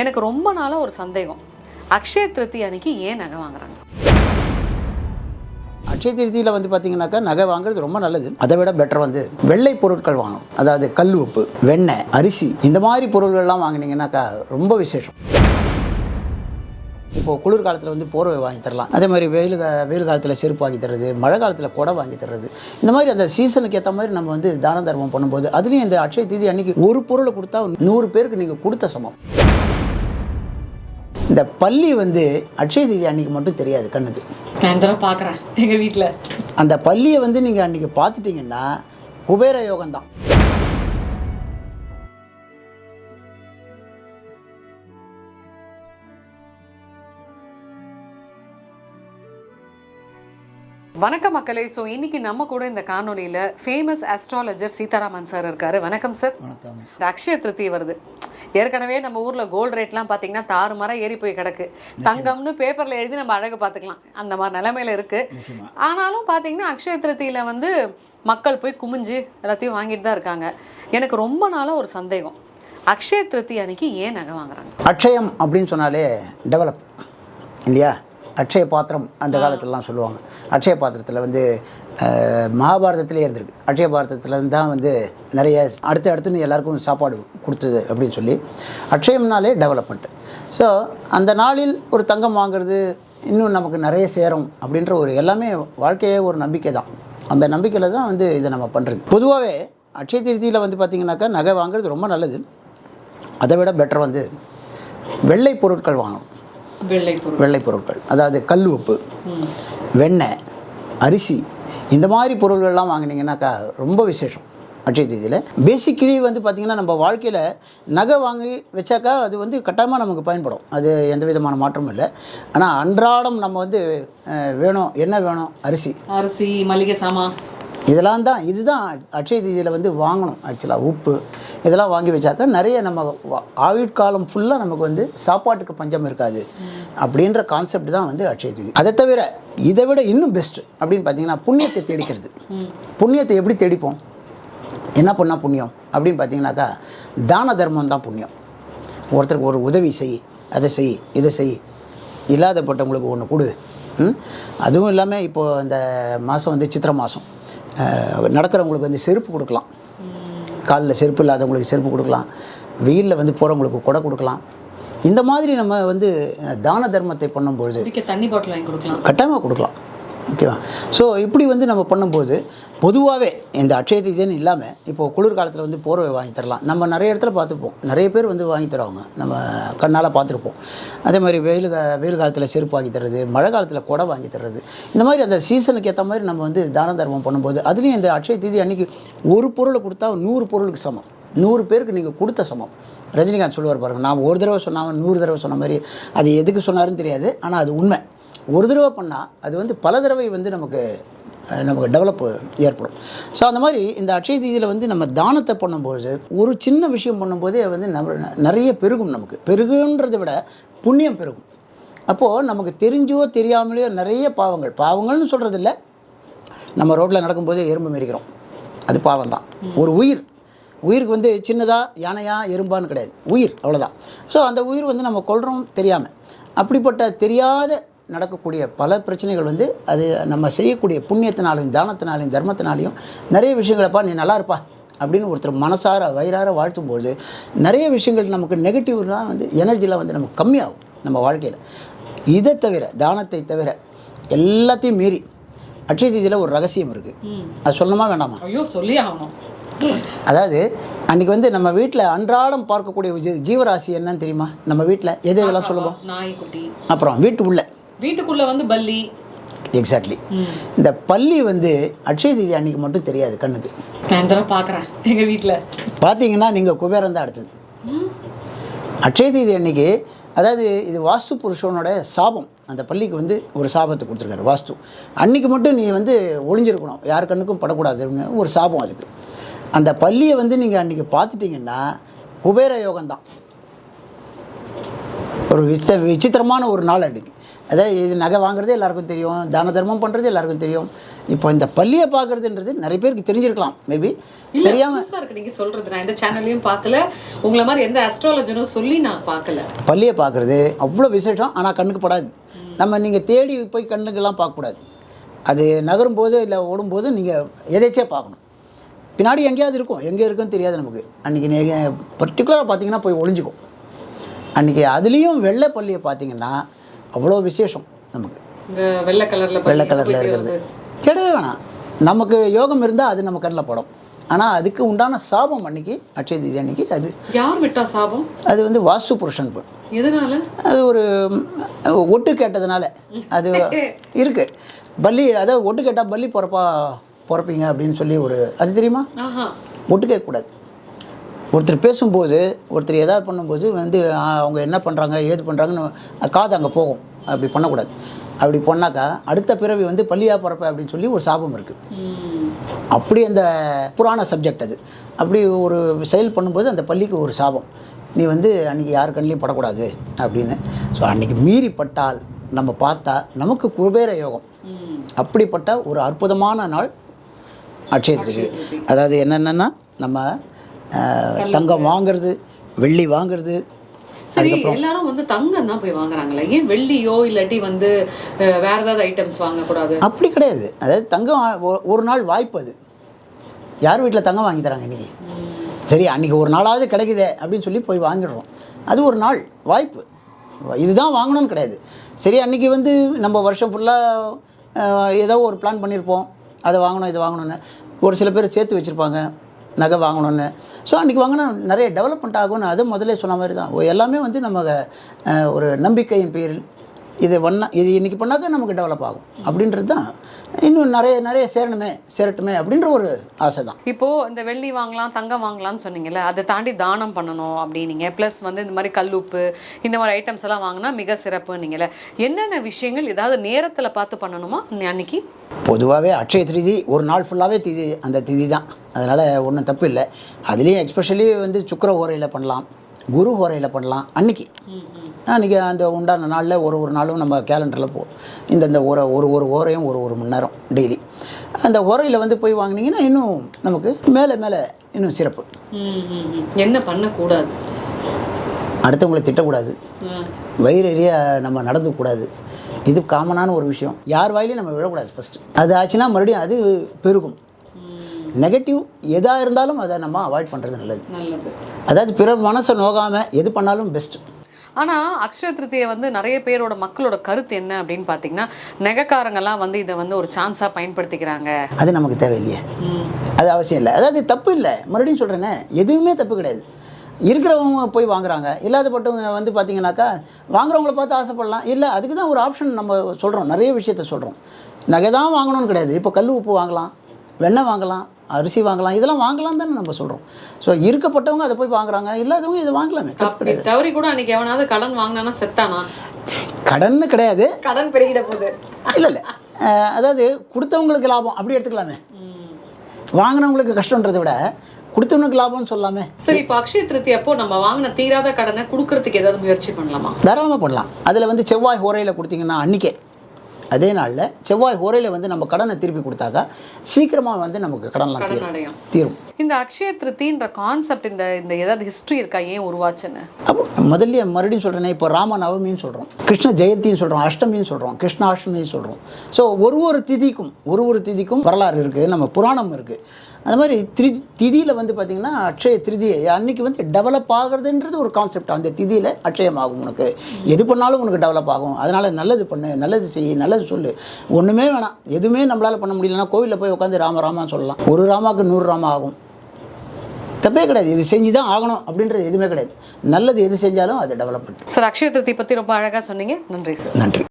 எனக்கு ரொம்ப நாளாக ஒரு சந்தேகம். அக்ஷய திருத்தி அன்னைக்கு ஏன் நகை வாங்குறாங்க? அக்ஷய திருத்தியில் வந்து பார்த்தீங்கன்னாக்கா நகை வாங்குறது ரொம்ப நல்லது. அதை விட பெட்டர் வந்து வெள்ளை பொருட்கள் வாங்கணும். அதாவது கல் உப்பு வெண்ணெய் அரிசி இந்த மாதிரி பொருள்கள்லாம் வாங்கினீங்கன்னாக்கா ரொம்ப விசேஷம். இப்போ குளிர் காலத்தில் வந்து போர்வை வாங்கி தரலாம். அதே மாதிரி வெயில் வெயில் காலத்தில் செருப்பு வாங்கி தர்றது மழை காலத்தில் குடை வாங்கி தர்றது இந்த மாதிரி அந்த சீசனுக்கு ஏற்ற மாதிரி நம்ம வந்து தான தர்மம் பண்ணும்போது அதுலேயும் இந்த அக்ஷய தீதி அன்னைக்கு ஒரு பொருளை கொடுத்தா நூறு பேருக்கு நீங்கள் கொடுத்த சமம். இந்த பள்ளி வந்து அட்சய தீதி அன்னைக்கு மட்டும் தெரியாது கண்ணுக்கு. நான் தடவை பார்க்குறேன் எங்கள் வீட்டில் அந்த பள்ளியை வந்து நீங்கள் அன்றைக்கி பார்த்துட்டிங்கன்னா குபேர யோகம்தான் வணக்கம் மக்களே. ஸோ இன்னைக்கு நம்ம கூட இந்த காணொலியில் ஃபேமஸ் அஸ்ட்ராலஜர் சீதாராமன் சார் இருக்காரு. வணக்கம் சார் வணக்கம். இந்த அக்ஷய திருத்தி வருது. ஏற்கனவே நம்ம ஊரில் கோல்டு ரேட்லாம் பார்த்தீங்கன்னா தாறுமாறாக ஏறி போய் கிடக்கு. தங்கம்னு பேப்பரில் எழுதி நம்ம அழகு பார்த்துக்கலாம். அந்த மாதிரி நிலைமையில இருக்கு. ஆனாலும் பார்த்தீங்கன்னா அக்ஷய திருத்தியில் வந்து மக்கள் போய் குமிஞ்சு எல்லாத்தையும் வாங்கிட்டு தான் இருக்காங்க. எனக்கு ரொம்ப நாளாக ஒரு சந்தேகம். அக்ஷய திருத்தி அன்னைக்கு ஏன் நகை வாங்குறாங்க? அட்சயம் அப்படின்னு சொன்னாலே டெவலப் இல்லையா? அட்சய பாத்திரம் அந்த காலத்துலலாம் சொல்லுவாங்க. அட்சய பாத்திரத்தில் வந்து மகாபாரதத்திலே இருந்திருக்கு. அட்சய பாத்திரத்தில் தான் வந்து நிறைய அடுத்து அடுத்துன்னு எல்லாருக்கும் சாப்பாடு கொடுத்தது அப்படின்னு சொல்லி. அட்சயம்னாலே டெவலப்மெண்ட் ஸோ அந்த நாளில் ஒரு தங்கம் வாங்குறது இன்னும் நமக்கு நிறைய சேரும் அப்படின்ற ஒரு எல்லாமே வாழ்க்கையே ஒரு நம்பிக்கை தான் அந்த நம்பிக்கையில் தான் வந்து இதை நம்ம பண்ணுறது பொதுவாகவே அட்சய திருத்தியில் வந்து பார்த்திங்கனாக்கா நகை வாங்குறது ரொம்ப நல்லது. அதை விட பெட்டர் வந்து வெள்ளை பொருட்கள் வாங்கணும். வெள்ளை பொருட்கள் அதாவது கல் உப்பு வெண்ணெய் அரிசி இந்த மாதிரி பொருள்கள்லாம் வாங்கினீங்கன்னாக்கா ரொம்ப விசேஷம். அட்சய தேதியில். பேசிக்கலி வந்து பார்த்திங்கன்னா நம்ம வாழ்க்கையில் நகை வாங்கி வச்சாக்கா அது வந்து கட்டாயமாக நமக்கு பயன்படும். அது எந்த விதமான மாற்றமும் இல்லை. ஆனால் அன்றாடம் நம்ம வந்து வேணும் என்ன வேணும்? அரிசி. அரிசி மளிகை சாமான். இதெல்லாம் தான் இதுதான் அட்சய தீதியில் வந்து வாங்கணும் ஆக்சுவலாக உப்பு. இதெல்லாம் வாங்கி வச்சாக்கா நிறைய நம்ம ஆயுட்காலம் ஃபுல்லாக நமக்கு வந்து சாப்பாட்டுக்கு பஞ்சம் இருக்காது. அப்படின்ற கான்செப்ட் தான் வந்து அட்சய தீதி. அதை தவிர இதை விட இன்னும் பெஸ்ட் அப்படின்னு பார்த்தீங்கன்னா புண்ணியத்தை தேடிக்கிறது. புண்ணியத்தை எப்படி தேடிப்போம்? என்ன பண்ணால் புண்ணியம்? அப்படின்னு பார்த்தீங்கன்னாக்கா தான தர்மம் தான் புண்ணியம். ஒருத்தருக்கு ஒரு உதவி செய் அதை செய் இதை செய். இல்லாதப்பட்டவங்களுக்கு ஒன்று கொடு. அதுவும் இல்லாமல் இப்போது அந்த மாதம் வந்து சித்திரை மாதம் நடக்கிறவங்களுக்கு வந்து செருப்பு கொடுக்கலாம். காலில் செருப்பு இல்லாதவங்களுக்கு செருப்பு கொடுக்கலாம். வெயிலில் வந்து போகிறவங்களுக்கு கொடை கொடுக்கலாம். இந்த மாதிரி நம்ம வந்து தான தர்மத்தை பண்ணும்பொழுது தண்ணி பாட்டில் வாங்கி கொடுக்கலாம். கட்டாயமாக கொடுக்கலாம். ஓகேவா? ஸோ இப்படி வந்து நம்ம பண்ணும்போது பொதுவாகவே இந்த அட்சய தீஜன் இல்லாமல் இப்போது குளிர் காலத்தில் வந்து போர்வை வாங்கி தரலாம். நம்ம நிறைய இடத்துல பார்த்துப்போம். நிறைய பேர் வந்து வாங்கி தருவாங்க. நம்ம கண்ணால் பார்த்துருப்போம். அதே மாதிரி வெயில் வெயில் காலத்தில் செருப்பு வாங்கி தர்றது மழை காலத்தில் குடை வாங்கி தர்றது இந்த மாதிரி அந்த சீசனுக்கு ஏற்ற மாதிரி நம்ம வந்து தான தர்மம் பண்ணும்போது அதுலேயும் இந்த அட்சய தீதி அன்றைக்கி ஒரு பொருளை கொடுத்தா நூறு பொருளுக்கு சமம். நூறு பேருக்கு நீங்கள் கொடுத்த சமம். ரஜினிகாந்த் சொல்லுவார் பாருங்கள் நான் ஒரு தடவை சொன்னாமல் நூறு தடவை சொன்ன மாதிரி அது எதுக்கு சொன்னாருன்னு தெரியாது ஆனால் அது உண்மை. ஒரு தடவை பண்ணால் அது வந்து பல தடவை வந்து நமக்கு நமக்கு டெவலப் ஏற்படும். ஸோ அந்த மாதிரி இந்த அட்சய தீதியில் வந்து நம்ம தானத்தை பண்ணும்போது ஒரு சின்ன விஷயம் பண்ணும்போதே வந்து நம்ம நிறைய பெருகும் நமக்கு. பெருகுன்றதை விட புண்ணியம் பெருகும். அப்போது நமக்கு தெரிஞ்சோ தெரியாமலேயோ நிறைய பாவங்கள். பாவங்கள்னு சொல்கிறதில்ல நம்ம ரோட்டில் நடக்கும்போதே எறும்பு மிரிக்கிறோம் அது பாவம் தான். ஒரு உயிர். உயிருக்கு வந்து சின்னதாக யானையா எறும்பான்னு கிடையாது. உயிர் அவ்வளோதான் ஸோ அந்த உயிர் வந்து நம்ம கொள்கிறோம் தெரியாமல் அப்படிப்பட்ட தெரியாத நடக்கக்கூடிய பல பிரச்சனைகள் வந்து அது நம்ம செய்யக்கூடிய புண்ணியத்தினாலையும் தானத்தினாலையும் தர்மத்தினாலையும் நிறைய விஷயங்களப்பா நீ நல்லா இருப்பா அப்படின்னு ஒருத்தர் மனசார வயிறார வாழ்த்தும்போது நிறைய விஷயங்கள் நமக்கு நெகட்டிவ்லாம் வந்து எனர்ஜிலாம் வந்து நமக்கு கம்மியாகும் நம்ம வாழ்க்கையில். இதை தவிர தானத்தை தவிர எல்லாத்தையும் மீறி அட்சய தீதியில் ஒரு ரகசியம் இருக்குது அது சொல்லணுமா வேண்டாமா? ஐயோ சொல்லி ஆகணும். அதாவது அன்றைக்கி வந்து நம்ம வீட்டில் அன்றாடம் பார்க்கக்கூடிய ஜீவராசி என்னன்னு தெரியுமா? நம்ம வீட்டில் எது இதெல்லாம் சொல்லுவோம்? அப்புறம் வீட்டு உள்ள வீட்டுக்குள்ள வந்து பல்லி. எக்ஸாக்ட்லி இந்த பள்ளி வந்து அட்சய தீதி அன்னைக்கு மட்டும் தெரியாது கண்ணுக்கு. நான் இந்த பார்க்குறேன் எங்கள் வீட்டில் பார்த்தீங்கன்னா நீங்கள் குபேரம் தான் அடுத்தது. அட்சய தீதி அன்னைக்கு அதாவது இது வாஸ்து புருஷனோட சாபம். அந்த பள்ளிக்கு வந்து ஒரு சாபத்தை கொடுத்துருக்காரு வாஸ்து. அன்னைக்கு மட்டும் நீ வந்து ஒளிஞ்சிருக்கணும். யார் கண்ணுக்கும் படக்கூடாதுன்னு ஒரு சாபம் அதுக்கு. அந்த பள்ளியை வந்து நீங்கள் அன்றைக்கி பார்த்துட்டிங்கன்னா குபேர யோகம் தான் ஒரு விசித்த விசித்திரமான ஒரு நாள் அன்றைக்கி அதாவது இது நகை வாங்குறது எல்லாருக்கும் தெரியும் தான தர்மம் பண்ணுறது எல்லாருக்கும் தெரியும். இப்போ இந்த பள்ளியை பார்க்குறதுன்றது நிறைய பேருக்கு தெரிஞ்சிருக்கலாம் மேபி தெரியாமல் இருக்கு நீங்க சொல்றது நான் எந்த சேனல்லையும் பார்க்கல. உங்களை மாதிரி எந்த அஸ்ட்ராலஜரும் சொல்லி நான் பார்க்கல. பள்ளியை பார்க்குறது அவ்வளோ விசேஷம் ஆனால் கண்ணுக்கு படாது. நம்ம நீங்கள் தேடி போய் கண்ணுக்கெல்லாம் பார்க்கக்கூடாது. அது நகரும் போது இல்லை ஓடும்போது நீங்கள் எதேச்சியாக பார்க்கணும். பின்னாடி எங்கேயாவது இருக்கும் எங்கே இருக்குன்னு தெரியாது நமக்கு. அன்றைக்கி நீங்கள் பர்டிகுலராக பார்த்தீங்கன்னா போய் ஒளிஞ்சிக்கும். அன்றைக்கி அதுலேயும் வெள்ளை பள்ளியை பார்த்தீங்கன்னா அவ்வளோ விசேஷம் நமக்கு. வெள்ளை கலர்ல வெள்ளை கலரில் இருக்கிறது. தேடவே வேணாம். நமக்கு யோகம் இருந்தால் அது நம்ம கண்ணில் படும். ஆனால் அதுக்கு உண்டான சாபம் அன்னைக்கு அட்சய தீதி அன்னைக்கு அது. யார் விட்டா சாபம்? அது வந்து வாஸ்து புருஷன் எதனால? அது ஒரு ஒட்டு கேட்டதுனால. அது இருக்கு. பல்லி அதாவது ஒட்டு கேட்டால் பல்லி பிறப்பா பிறப்பீங்க அப்படின்னு சொல்லி ஒரு அது தெரியுமா? ஒட்டு கேட்கக்கூடாது. ஒருத்தர் பேசும்போது ஒருத்தர் எதாவது பண்ணும்போது வந்து அவங்க என்ன பண்ணுறாங்க ஏது பண்ணுறாங்கன்னு காது அங்கே போகும். அப்படி பண்ணக்கூடாது. அப்படி பண்ணாக்கா அடுத்த பிறவி வந்து பள்ளியா பிறப்ப அப்படின்னு சொல்லி ஒரு சாபம் இருக்குது. அப்படி அந்த புராண சப்ஜெக்ட் அது. அப்படி ஒரு செயல் பண்ணும்போது அந்த பள்ளிக்கு ஒரு சாபம். நீ வந்து அன்றைக்கி யார் கண்ணிலையும் படக்கூடாது அப்படின்னு. ஸோ அன்றைக்கி மீறி பட்டால் நம்ம பார்த்தா நமக்கு குபேர யோகம். அப்படிப்பட்ட ஒரு அற்புதமான நாள் அட்சய திருதி. அதாவது என்னென்னா நம்ம தங்கம் வாங்குறது வெள்ளி வாங்குறது சரி எல்லாரும் வந்து தங்கம் தான் போய் வாங்குறாங்களே? ஏன் வெள்ளியோ இல்லாட்டி வந்து வேற ஏதாவது ஐட்டம்ஸ் வாங்கக்கூடாது? அப்படி கிடையாது. அதாவது தங்கம் ஒரு நாள் வாய்ப்பு அது. யார் வீட்டில் தங்கம் வாங்கி தராங்க இன்றைக்கி சரி அன்றைக்கி ஒரு நாளாவது கிடைக்குதே அப்படின்னு சொல்லி போய் வாங்கிடுறோம். அது ஒரு நாள் வாய்ப்பு. இதுதான் வாங்கணும்னு கிடையாது. சரி அன்றைக்கி வந்து நம்ம வருஷம் ஃபுல்லாக ஏதோ ஒரு பிளான் பண்ணியிருப்போம் அதை வாங்கணும் இதை வாங்கணும்னு. ஒரு சில பேர் சேர்த்து வச்சுருப்பாங்க. நகை வாங்கணும்னு. ஸோ அன்றைக்கி வாங்கினா நிறைய டெவலப்மெண்ட் ஆகும்னு அது முதல்ல சொன்ன மாதிரி தான் எல்லாமே வந்து நம்ம ஒரு நம்பிக்கையின் பேரில் இது பண்ணா இது இன்றைக்கி பண்ணாக்கா நமக்கு டெவலப் ஆகும். அப்படின்றது தான் இன்னும் நிறைய நிறைய சேரணுமே சேரட்டுமே அப்படின்ற ஒரு ஆசை தான் இப்போ இந்த வெள்ளி வாங்கலாம் தங்கம் வாங்கலாம்னு சொன்னீங்கல்ல அதை தாண்டி தானம் பண்ணணும் அப்படின்னீங்க. ப்ளஸ் வந்து இந்த மாதிரி கல்லுப்பு இந்த மாதிரி ஐட்டம்ஸ் எல்லாம் வாங்கினா மிக சிறப்புன்னீங்கல்ல. என்னென்ன விஷயங்கள் ஏதாவது நேரத்தில் பார்த்து பண்ணணுமா அன்னைக்கு? பொதுவாகவே அட்சய திருதி ஒரு நாள் ஃபுல்லாகவே திதி அந்த திதி தான் அதனால் ஒன்றும் தப்பு இல்லை. அதுலேயும் எக்ஸ்பெஷலி வந்து சுக்கிர ஓரையில் பண்ணலாம் குரு ஓரையில் பண்ணலாம் அன்னைக்கு. அன்றைக்கி அந்த உண்டான நாளில் ஒரு ஒரு நாளும் நம்ம கேலண்டரில் போகும் இந்தந்த ஒரு ஒரு ஒரு ஓரையும் ஒரு ஒரு மணி நேரம் டெய்லி அந்த ஓரையில் வந்து போய் வாங்கினீங்கன்னா இன்னும் நமக்கு மேலே மேலே இன்னும் சிறப்பு. என்ன பண்ணக்கூடாது? அடுத்தவங்களை திட்டக்கூடாது. ம். வயிறு எறிய நம்ம நடந்து கூடாது. இது காமனான ஒரு விஷயம். யார் வாயிலையும் நம்ம விழக்கூடாது ஃபஸ்ட்டு அது ஆச்சுன்னா மறுபடியும் அது பெருகும். நெகட்டிவ் எதாக இருந்தாலும் அதை நம்ம அவாய்ட் பண்ணுறது நல்லது. நல்லது. அதாவது பிற மனசை நோகாமல் எது பண்ணாலும் பெஸ்ட்டு ஆனா அக்ஷய திருத்தியை வந்து நிறைய பேரோட மக்களோட கருத்து என்ன அப்படின்னு பார்த்தீங்கன்னா நெகக்காரங்கெல்லாம் வந்து இதை வந்து ஒரு சான்ஸாக பயன்படுத்திக்கிறாங்க. அது நமக்கு தேவையில்லையே. அது அவசியம் இல்லை. அதாவது தப்பு இல்லை. மறுபடியும் சொல்கிறேனே எதுவுமே தப்பு கிடையாது. இருக்கிறவங்க போய் வாங்குறாங்க. இல்லாதப்பட்டவங்க வந்து பார்த்தீங்கன்னாக்கா வாங்குறவங்கள பார்த்து ஆசைப்படலாம். இல்லை அதுக்கு தான் ஒரு ஆப்ஷன் நம்ம சொல்கிறோம் நிறைய விஷயத்த சொல்கிறோம் நகை தான் வாங்கணும்னு கிடையாது. இப்போ கல் உப்பு வாங்கலாம். வெண்ணெய் வாங்கலாம் அரிசி வாங்கலாம் இதெல்லாம் வாங்கலாம் தானே நம்ம சொல்கிறோம் ஸோ இருக்கப்பட்டவங்க அதை போய் வாங்குறாங்க இல்லாதவங்க இதை வாங்கலாமே தப்பு தவறி கூட அன்னைக்கு எவனாவது கடன் வாங்கினானா செத்தானா? கடன்னு கிடையாது. கடன் பெருகிட போகுது. இல்லை இல்லை. அதாவது கொடுத்தவங்களுக்கு லாபம் அப்படி எடுத்துக்கலாமே. வாங்கினவங்களுக்கு கஷ்டன்றதை விட கொடுத்தவனுக்கு லாபம்னு சொல்லலாமே சரி இப்போ அக்ஷய திருத்தி அப்போ நம்ம வாங்கின தீராத கடனை கொடுக்கறதுக்கு ஏதாவது முயற்சி பண்ணலாமா? தாராளமாக பண்ணலாம். அதில் வந்து செவ்வாய் ஹோரையில் கொடுத்தீங்கன்னா அன்றைக்கே அதே நாளில் செவ்வாய் ஹோரையில் வந்து நம்ம கடனை திருப்பி கொடுத்தாக்கா சீக்கிரமாக வந்து நமக்கு கடன்லாம் கடன் தீரும். தீரும். இந்த அக்ஷய திருத்தின்ற கான்செப்ட் இந்த இந்த ஏதாவது ஹிஸ்டரி இருக்கா? ஏன் உருவாச்சுன்னு? முதல்ல மறுபடியும் சொல்கிறேனே இப்போ ராம நவமின்னு சொல்கிறோம் கிருஷ்ண ஜெயந்தின்னு சொல்கிறோம் அஷ்டமின்னு சொல்கிறோம் கிருஷ்ணாஷ்டமின்னு சொல்கிறோம் ஸோ ஒரு ஒரு திதிக்கும் ஒரு ஒரு திதிக்கும் வரலாறு இருக்குது நம்ம புராணம் இருக்குது அது மாதிரி திரி திதியில் வந்து பார்த்திங்கன்னா அட்சய திருதியை அன்னைக்கு வந்து டெவலப் ஆகுறதுன்றது ஒரு கான்செப்ட் அந்த திதியில் அட்சயம் ஆகும் உனக்கு. எது பண்ணாலும் உனக்கு டெவலப் ஆகும். அதனால் நல்லது பண்ணு நல்லது செய் நல்லது சொல்லு. ஒன்றுமே வேணாம். எதுவுமே நம்மளால் பண்ண முடியலன்னா கோவிலில் போய் உட்காந்து ராம ராமான்னு சொல்லலாம். ஒரு ராமாவுக்கு நூறு ராமா ஆகும். தப்பே கிடையாது. இது செஞ்சு தான் ஆகணும் அப்படின்றது எதுவுமே கிடையாது. நல்லது எது செஞ்சாலும் அது டெவலப்மெண்ட் சார் அக்ஷய திருத்தி பத்தி ரொம்ப அழகா சொன்னீங்க. நன்றி சார். நன்றி.